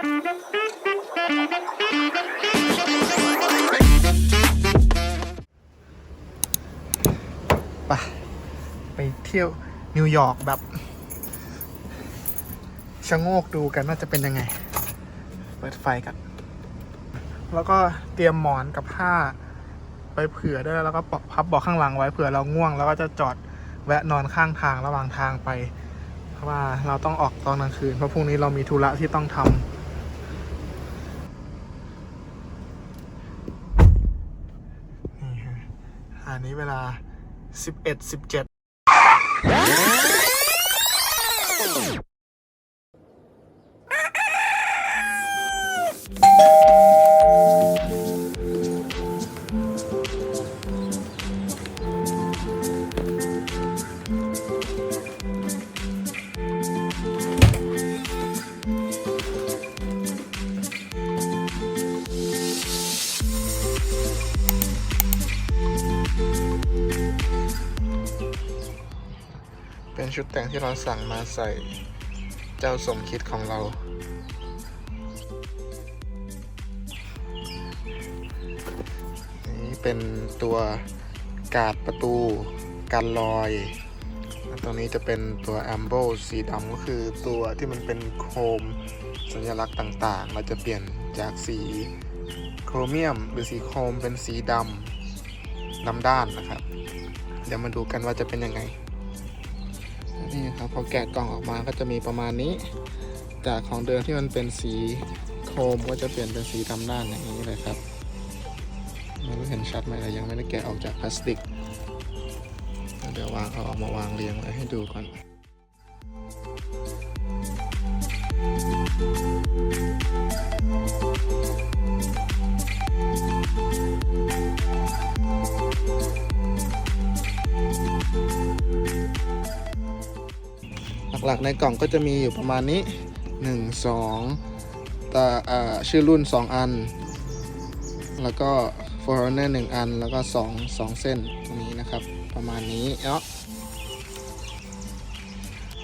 ไปไปเที่ยวนิวยอร์กแบบชะโงกดูกันว่าจะเป็นยังไง เปิดไฟกัน แล้วก็เตรียมหมอนกับผ้าไปเผื่อด้วยแล้วก็ปะพับเบอกข้างหลังไว้เผื่อเราง่วง แล้วก็จะจอดแวะนอนข้างทางระหว่างทางไป เพราะว่าเราต้องออกตอนกลางคืน เพราะพรุ่งนี้เรามีธุระที่ต้องทำนี่ฮะ อันนี้เวลา 11 17 ชุดแต่งที่เราสั่งมาใส่เจ้าสมคิดของเรา นี่เป็นตัวกาดประตูกันลอย ตรงนี้จะเป็นตัวแอมโบสีดำก็คือตัวที่มันเป็นโคมสัญลักษณ์ต่างๆ เราจะเปลี่ยนจากสีโครเมียมหรือสีโครมเป็นสีดำดำด้านนะครับ เดี๋ยวมาดูกันว่าจะเป็นยังไง นี่ครับพอแกะกล่องออกมาก็จะมีประมาณนี้ จากของเดิมที่มันเป็นสีโครมก็จะเปลี่ยนเป็นสีดำด้านอย่างนี้เลยครับไม่รู้เห็นชัดไหมแต่ยังไม่ได้แกะออกจากพลาสติก เดี๋ยววางเอาออกมาวางเรียงไว้ให้ดูก่อน หลักๆในกล่องก็จะมีอยู่ประมาณนี้ 1 2ตาอ่าชื่อรุ่น 2 อัน แล้วก็ Forerunner 1 อัน แล้วก็ 2 2 เส้นตรงนี้นะครับ ประมาณนี้เนาะ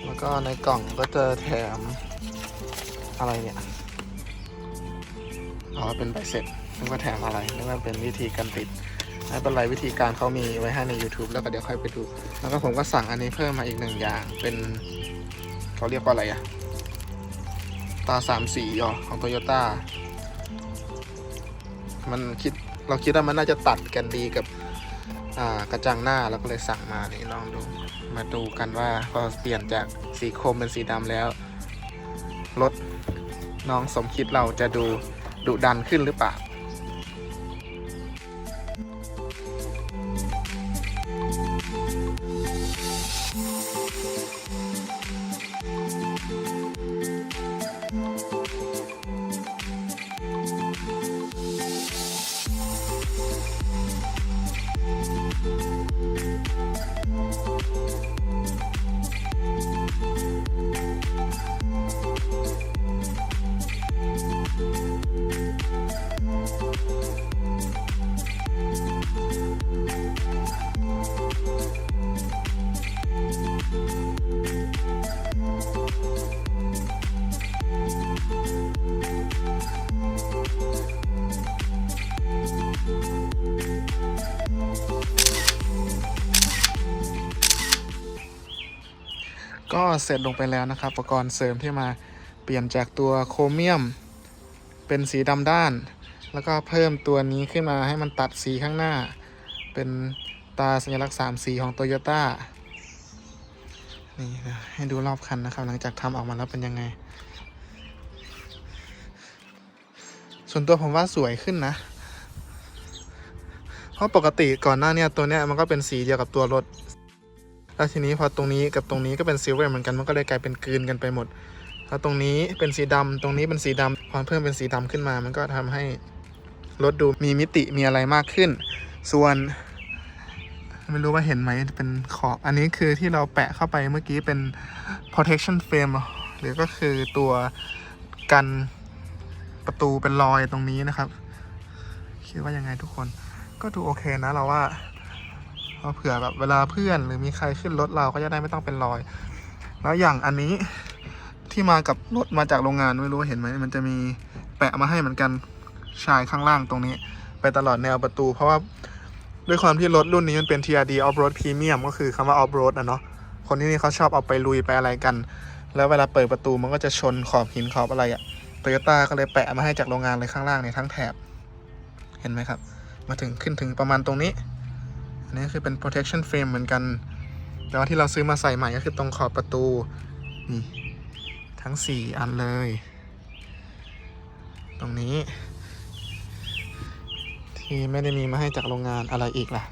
แล้วก็ในกล่องก็จะแถมอะไรเนี่ยอ๋อเป็นใบเสร็จนึกว่าแถมอะไรนึกว่าเป็นวิธีการติดไม่เป็นไรวิธีการเขามีไว้ให้ใน YouTube แล้วก็เดี๋ยวค่อยไปดู แล้วก็ผมก็สั่งอันนี้เพิ่มมาอีกหนึ่งอย่างเป็น เขาเรียกว่าอะไรอะตาสามสีอ๋อของโตโยต้ามันคิดเราคิดว่ามันน่าจะตัดกันดีกับกระจังหน้าเราก็เลยสั่งมานี่ลองดูมาดูกันว่าพอเปลี่ยนจากสีโครมเป็นสีดำแล้วรถน้องสมคิดเราจะดูดุดันขึ้นหรือเปล่า ก็เสร็จลงไปแล้วนะครับ อุปกรณ์เสริมที่มาเปลี่ยนจากตัวโครเมียม เป็นสีดำด้าน แล้วก็เพิ่มตัวนี้ขึ้นมาให้มันตัดสีข้างหน้า เป็นตาสัญลักษณ์สามสีของโตโยต้านี่ให้ดูรอบคันนะครับ หลังจากทำออกมาแล้วเป็นยังไง ส่วนตัวผมว่าสวยขึ้นนะ เพราะปกติก่อนหน้าเนี้ตัวเนี้ยมันก็เป็นสีเดียวกับตัวรถ แล้วทีนี้พอตรงนี้กับตรงนี้ก็เป็นซิลเวอร์เหมือนกันมันก็เลยกลายเป็นกลืนกันไปหมด แล้วตรงนี้เป็นสีดำตรงนี้เป็นสีดำพอเพิ่มเป็นสีดำขึ้นมา มันก็ทำให้รถดูมีมิติมีอะไรมากขึ้น ส่วน ไม่รู้ว่าเห็นไหมเป็นขอบ อันนี้คือที่เราแปะเข้าไปเมื่อกี้เป็น protection frame หรอหรือก็คือตัวกันประตูเป็นรอยตรงนี้นะครับ คิดว่ายังไงทุกคนก็ดูโอเคนะเราว่า เพราะเผื่อแบบเวลาเพื่อนหรือมีใครขึ้นรถเราก็จะได้ไม่ต้องเป็นรอย แล้วอย่างอันนี้ที่มากับรถมาจากโรงงานไม่รู้เห็นไหมมันจะมีแปะมาให้เหมือนกันชายข้างล่างตรงนี้ ไปตลอดแนวประตู เพราะว่าด้วยความที่รถรุ่นนี้มันเป็น TRD Off Road Premium ก็คือคำว่า Off Road นะเนาะคนที่นี่เขาชอบเอาไปลุยไปอะไรกัน แล้วเวลาเปิดประตูมันก็จะชนขอบหินขอบอะไรอะโตโยต้าก็เลยแปะมาให้จากโรงงานเลยข้างล่างในทั้งแถบ เห็นไหมครับ มาถึงขึ้นถึงประมาณตรงนี้ อันนี้คือเป็น protection frame เหมือนกัน แต่ว่าที่เราซื้อมาใส่ใหม่ก็คือตรงขอบประตู นี่ ทั้ง 4 อันเลย ตรงนี้ ที่ไม่ได้มีมาให้จากโรงงานอะไรอีกล่ะ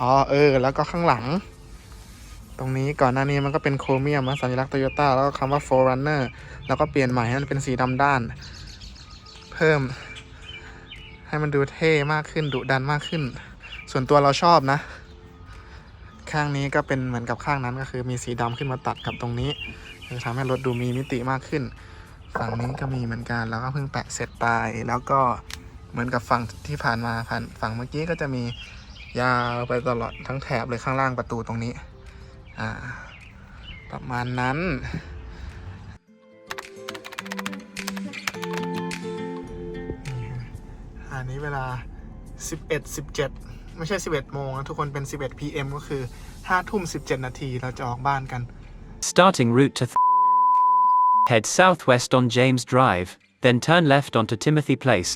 อ๋อ เออ แล้วก็ข้างหลัง ตรงนี้ก่อนหน้านี้มันก็เป็นโครเมียมสัญลักษณ์โตโยต้าแล้วก็คำว่า Forerunner แล้วก็เปลี่ยนใหม่ให้มันเป็นสีดำด้าน เพิ่มให้มันดูเท่มากขึ้นดุดันมากขึ้น ส่วนตัวเราชอบนะ ข้างนี้ก็เป็นเหมือนกับข้างนั้นก็คือมีสีดำขึ้นมาตัดกับตรงนี้จะทำให้รถดูมีมิติมากขึ้น ฝั่งนี้ก็มีเหมือนกันแล้วก็เพิ่งแปะเสร็จไปแล้วก็เหมือนกับฝั่งที่ผ่านมาผ่านฝั่งเมื่อกี้ก็จะมียาวไปตลอดทั้งแถบเลยข้างล่างประตูตรงนี้ อ่า ประมาณนั้น อันนี้เวลา 11 17 ไม่ใช่ 11 โมงนะทุกคนเป็น 11 PM ก็คือ5ทุ่ม 17 นาทีเราจะออกบ้านกัน Starting route to Th- Head southwest on James Drive, then turn left onto Timothy Place.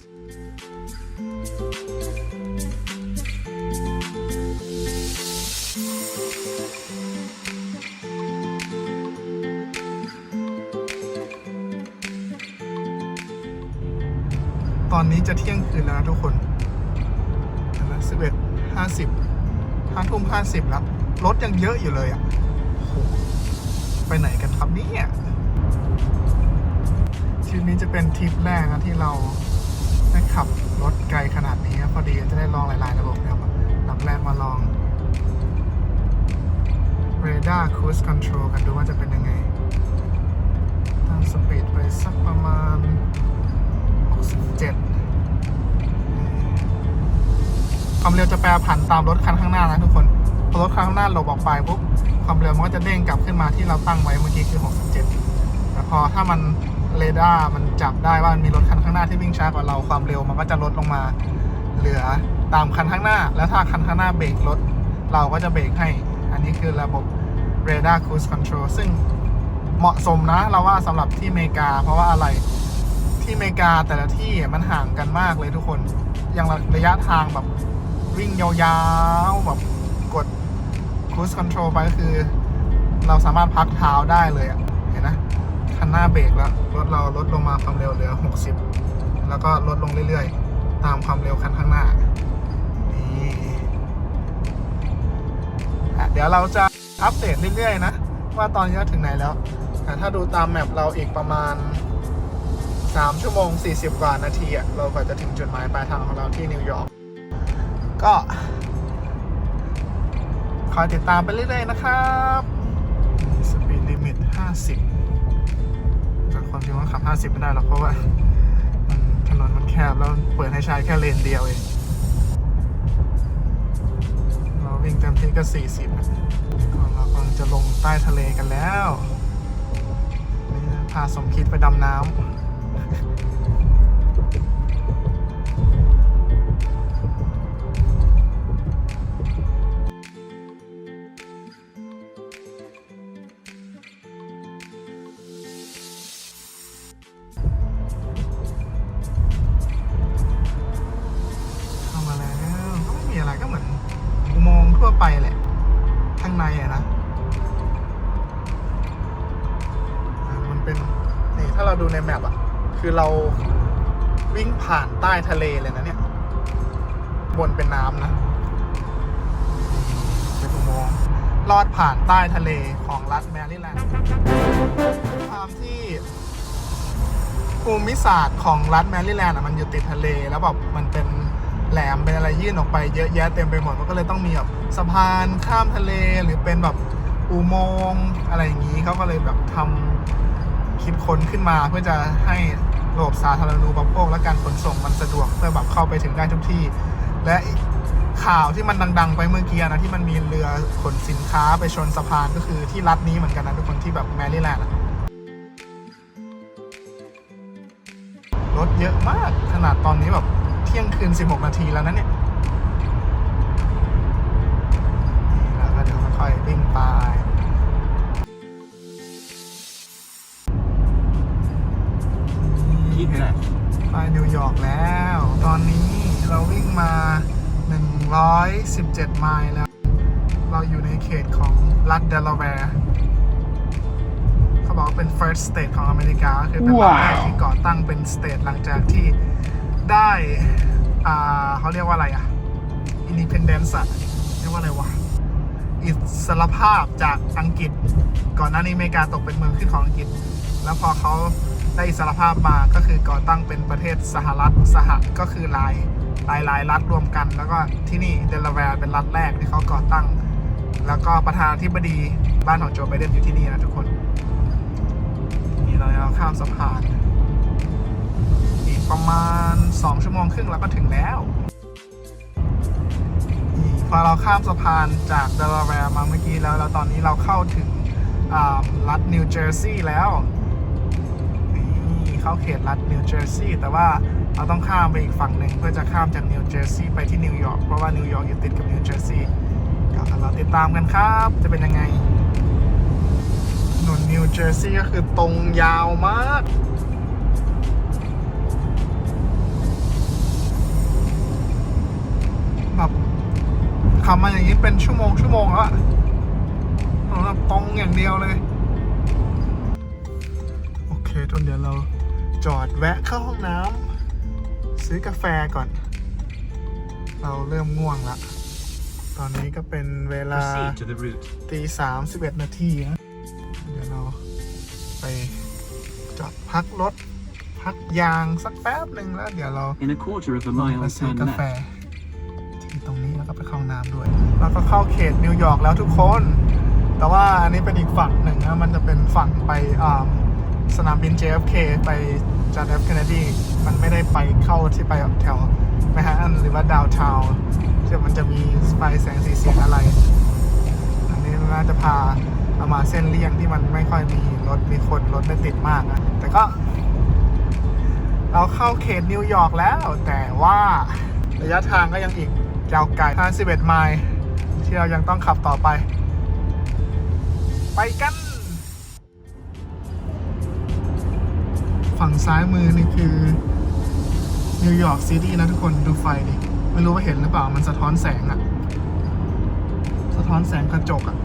ตอนนี้จะเที่ยงคืนแล้วนะทุกคนสิบเอ็ด ห้าสิบห้าทุ่มห้าสิบแล้วรถยังเยอะอยู่เลยอะไปไหนกันครับเนี่ยทริปนี้จะเป็นทริปแรกนะที่เราได้ขับรถไกลขนาดนี้นะพอดีจะได้ลองหลาย ๆ ระบบนะครับลำแรกมาลอง Radar Cruise Control กันดูว่าจะเป็นยังไงตั้งสปีดไปสักประมาณ67 ความเร็วจะแปรผันตามรถคันข้างหน้านะทุกคนพอรถคันข้างหน้าหลบออกไปปุ๊บความเร็วมันก็จะเด้งกลับขึ้นมาที่เราตั้งไว้เมื่อกี้คือ 67 แต่พอถ้ามันเรดาร์มันจับได้ว่ามันมีรถคันข้างหน้าที่วิ่งช้ากว่าเราความเร็วมันก็จะลดลงมา เหลือตามคันข้างหน้า แล้วถ้าคันข้างหน้าเบรกรถเราก็จะเบรกให้ อันนี้คือระบบ Radar Cruise Control ซึ่งเหมาะสมนะเราว่าสำหรับที่อเมริกา เพราะว่าอะไรที่อเมริกาแต่ละที่มันห่างกันมากเลยทุกคน อย่างระยะทางแบบ วิ่งยาวๆแบบกด cruise control ไปก็คือ เราสามารถพักเท้าได้เลยอะเห็นนะคันหน้าเบรกแล้ว รถเราลดลงมาความเร็วเหลือ 60 แล้วก็ลดลงเรื่อยๆ ตามความเร็วคันข้างหน้านี่เดี๋ยวเราจะอัปเดตเรื่อยๆนะ ว่าตอนนี้ถึงไหนแล้วแต่ถ้าดูตามแมปเราอีกประมาณ 3 ชั่วโมง 40 กว่านาทีอะเราก็จะถึงจุดหมายปลายทางของเราที่นิวยอร์ก ก็คอยติดตามไปเรื่อยๆนะครับสปีดลิมิต 50 จากความจริงว่าขับ 50 ไม่ได้หรอกเพราะว่ามันถนนมันแคบแล้วเปิดให้ใช้แค่เลนเดียวเอง เราวิ่งเต็มที่ก็ 40เรากำลังจะลงใต้ทะเลกันแล้วนี่พาสมคิดไปดำน้ำ แมปอะคือเราวิ่งผ่านใต้ทะเลเลยนะเนี่ย บนเป็นน้ำนะเป็นอุโมงค์ลอดผ่านใต้ทะเลของรัฐแมริแลนด์ความที่ภูมิศาสตร์ของรัฐแมริแลนด์อะมันอยู่ติดทะเลแล้วแบบมันเป็นแหลมเป็นอะไรยื่นออกไปเยอะแยะเต็มไปหมดมันก็เลยต้องมีแบบสะพานข้ามทะเลหรือเป็นแบบอุโมงค์อะไรอย่างนี้เขาก็เลยแบบทำ คิดค้นขึ้นมาเพื่อจะให้ระบบสาธารณูปโภคและการขนส่งมันสะดวกเพื่อแบบเข้าไปถึงได้ทุกที่ และข่าวที่มันดัง ๆ ไปเมื่อกี้นะที่มันมีเรือขนสินค้าไปชนสะพานก็คือที่รัฐนี้เหมือนกันนะทุกคนที่แบบแมริแลนด์รถเยอะมากขนาดตอนนี้แบบเที่ยงคืน 16 นาทีแล้วนะเนี่ยนี่แล้วก็เดี๋ยวค่อยๆวิ่งไป Keep left. ไปนิวยอร์กแล้ว ตอนนี้เราวิ่งมา 117 ไมล์แล้ว เราอยู่ในเขตของรัฐเดลาแวร์เขาบอกว่าเป็น first state ของอเมริกาก็คือเป็นรัฐแรกที่ก่อตั้งเป็น state หลังจากที่ได้อ่าเขาเรียกว่าอะไรอะ independence อะเรียกว่าอะไรวะอิสรภาพจากอังกฤษ ก่อนหน้านี้อเมริกาตกเป็นเมืองขึ้นของอังกฤษ แล้วพอเขา ได้อิสรภาพมาก็คือก่อตั้งเป็นประเทศสหรัฐสหก็คือหลายหลายหลายรัฐรวมกัน แล้วก็ที่นี่เดลาแวร์เป็นรัฐแรกที่เขาก่อตั้ง แล้วก็ประธานาธิบดีบ้านของโจไบเดนอยู่ที่นี่นะทุกคนนี่เราเราข้ามสะพานอีกประมาณ 2 ชั่วโมงครึ่งเราก็ถึงแล้วพอเราข้ามสะพานจากเดลาแวร์มาเมื่อกี้แล้ว แล้วตอนนี้เราเข้าถึงอ่ารัฐนิวเจอร์ซีย์แล้ว เข้าเขตรัฐนิวเจอร์ซีย์แต่ว่าเราต้องข้ามไปอีกฝั่งหนึ่งเพื่อจะข้ามจากนิวเจอร์ซีย์ไปที่นิวยอร์กเพราะว่านิวยอร์กอยู่ติดกับนิวเจอร์ซีย์ก็เราติดตามกันครับ จะเป็นยังไงถนนนิวเจอร์ซีย์ก็คือตรงยาวมากแบบขับมาอย่างนี้เป็นชั่วโมงชั่วโมงแล้วอะถนนแบตรงอย่างเดียวเลย โอเคทนเดี๋ยวเรา จอดแวะเข้าห้องน้ำซื้อกาแฟก่อน เราเริ่มง่วงละ ตอนนี้ก็เป็นเวลา Proceed to the route. ตีสามสิบเอ็ดนาทีนะเดี๋ยวเราไปจอดพักรถ พักยางสักแป๊บหนึ่งแล้ว เดี๋ยวเรา In a quarter of a ลง mile, ไปซื้อ turn กาแฟ left. ที่ตรงนี้แล้วก็ไปเข้าห้องน้ำด้วย แล้วก็เข้าเขตนิวยอร์กแล้วทุกคน แต่ว่าอันนี้เป็นอีกฝั่งหนึ่งนะ มันจะเป็นฝั่งไปอ่าสนามบิน JFK ไป จอห์น F Kennedy มันไม่ได้ไปเข้าที่ไปแถวแมนฮัตตันหรือว่าดาวทาวน์ที่มันจะมีไฟแสงสีเสียงอะไร อันนี้น่าจะพาเอามาเส้นเลี่ยงที่มันไม่ค่อยมีรถมีคนรถไม่ติดมากนะแต่ก็ เราเข้าเขตนิวยอร์กแล้ว แต่ว่าระยะทางก็ยังอีกยาวไกล51ไมล์ที่เรายังต้องขับต่อไป ไปกัน ฝั่งซ้ายมือนี่คือนิวยอร์กซิตี้นะทุกคนดูไฟดิไม่รู้ว่าเห็นหรือเปล่ามันสะท้อนแสงอะสะท้อนแสงกระจกอะ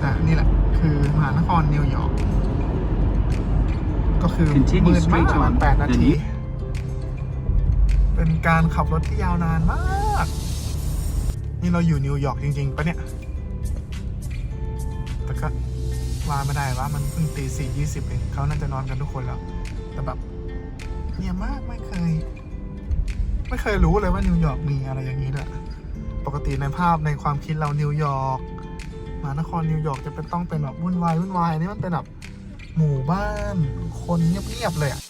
แต่นี่แหละ คือมหานครนิวยอร์กก็คือ Continue มืดมาก straight ประมาณ on, แปดนา then ที you- เป็นการขับรถที่ยาวนานมาก นี่เราอยู่นิวยอร์กจริงๆปะเนี่ย ว่าไม่ได้ว่ามันเพิ่งตีสี่ยี่สิบเองเขาน่าจะนอนกันทุกคนแล้ว แต่แบบเงียบมากไม่เคย ไม่เคยรู้เลยว่านิวยอร์กมีอะไรอย่างนี้ด้วยปกติในภาพในความคิดเรานิวยอร์กมานครนิวยอร์กจะเป็นต้องเป็นแบบวุ่นวายวุ่นวายอันนี่มันเป็นแบบหมู่บ้านคนเงียบๆเลยอะ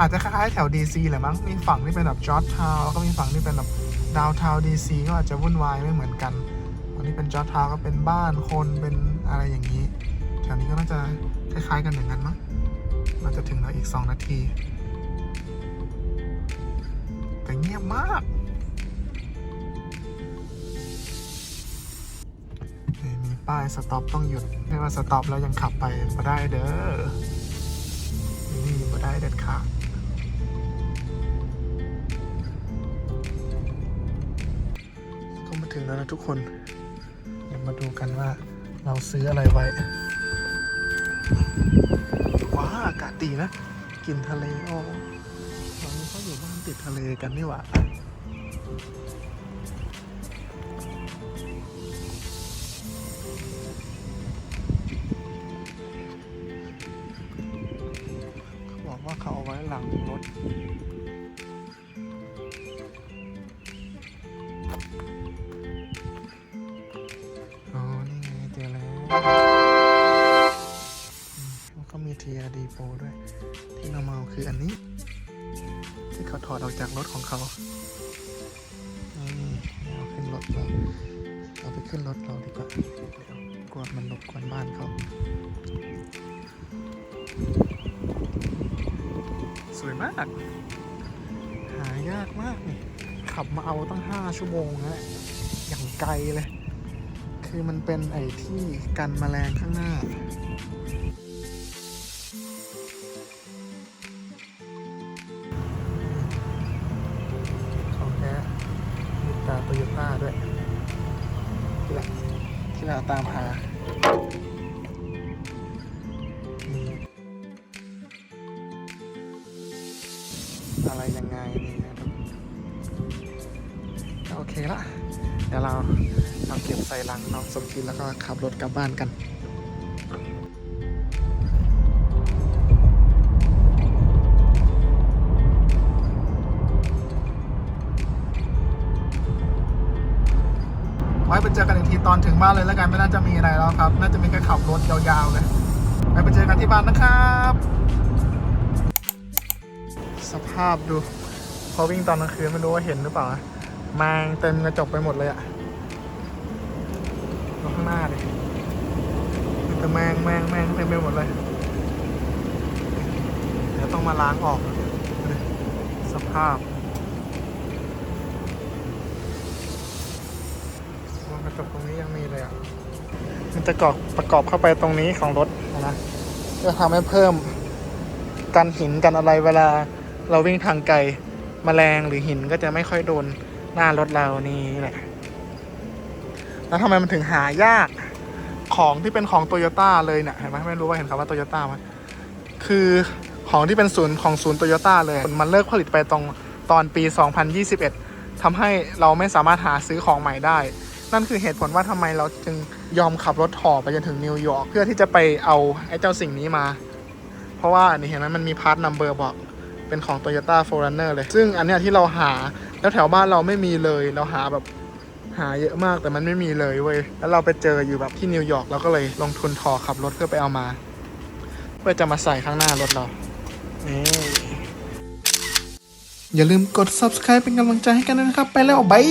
อาจจะคล้ายๆแถวดีซีแหละมั้ง มีฝั่งที่เป็นแบบจอร์จทาวน์แล้วก็มีฝั่งที่เป็นแบบดาวทาวน์ดีซีก็อาจจะวุ่นวายไม่เหมือนกัน วันนี้เป็นจอร์ทาวก็เป็นบ้านคนเป็นอะไรอย่างนี้แถวนี้ก็น่าจะคล้ายๆกันอย่างนั้นมั้งน่าจะถึงแล้วอีกสองนาที แต่เงียบมากมีป้ายสต็อปต้องหยุดไม่ว่าสต็อปแล้วยังขับไปมาได้เด้อนี่มาได้เด็ดขาดก็มาถึงแล้วนะทุกคน มาดูกันว่าเราซื้ออะไรไว้ ว้าอากาศดีนะ กินทะเลโอ้เราเขาอยู่บ้านติดทะเลกันนี่หว่า แล้วอืมแล้วก็มี TRD Pro ด้วย ที่เรามาเอาคืออันนี้ ที่เขาถอดออกจากรถของเขานี่เอาขึ้นรถเราเอาไปขึ้นรถเราดีกว่าเดี๋ยวกลัวมันรบกวนบ้านเขาสวยมาก หายากมากนี่ขับมาเอาตั้ง 5 ชั่วโมงนะอย่างไกลเลย คือมันเป็นไอ้ที่กันแมลงข้างหน้า ของแท้มีตาโตโยต้าด้วยที่เราตามหา สมคิดแล้วก็ขับรถกลับบ้านกันไว้ไปเจอกันอีกทีตอนถึงบ้านเลยแล้วกันไม่น่าจะมีอะไรแล้วครับ น่าจะมีแค่ขับรถยาวๆเลยไว้ไปเจอกันที่บ้านนะครับ สภาพดูพอวิ่งตอนกลางคืนไม่รู้ว่าเห็นหรือเปล่านะแมงเต็มกระจกไปหมดเลยอะดู ข้างหน้าดิมีแต่แมงแมงแมงเต็มไปหมดเลย เดี๋ยวต้องมาล้างออก สภาพวงกระจกตรงนี้ยังมีเลยอะ มันจะกรอบประกอบเข้าไปตรงนี้ของรถนะเพื่อทำให้เพิ่มกันหินกันอะไรเวลาเราวิ่งทางไกลมแมลงหรือหินก็จะไม่ค่อยโดนหน้ารถเรานี่แหละ แล้วทำไมมันถึงหายากของที่เป็นของโตโยต้าเลยเนี่ยเห็นไหมไม่รู้ว่าเห็นคำว่าโตโยต้าไหมคือของที่เป็นศูนย์ของศูนย์โตโยต้าเลย มันเลิกผลิตไปตรงตอนปี 2021ทำให้เราไม่สามารถหาซื้อของใหม่ได้ นั่นคือเหตุผลว่าทำไมเราจึงยอมขับรถห่อไปจนถึงนิวยอร์กเพื่อที่จะไปเอาไอ้เจ้าสิ่งนี้มา เพราะว่านี่เห็นไหมมันมีพาร์ทนัมเบอร์บอกเป็นของ Toyota f o r e r u n n e r เลย ซึ่งอันเนี้ยที่เราหาแล้วแถวบ้านเราไม่มีเลยเราหาแบบ หาเยอะมากแต่มันไม่มีเลยเว้ย แล้วเราไปเจออยู่แบบที่นิวยอร์กเราก็เลยลงทุนทอขับรถเพื่อไปเอามา เพื่อจะมาใส่ข้างหน้ารถเรานี่อย่าลืมกด subscribe เป็นกำลังใจให้กันด้วยนะครับ ไปแล้วบาย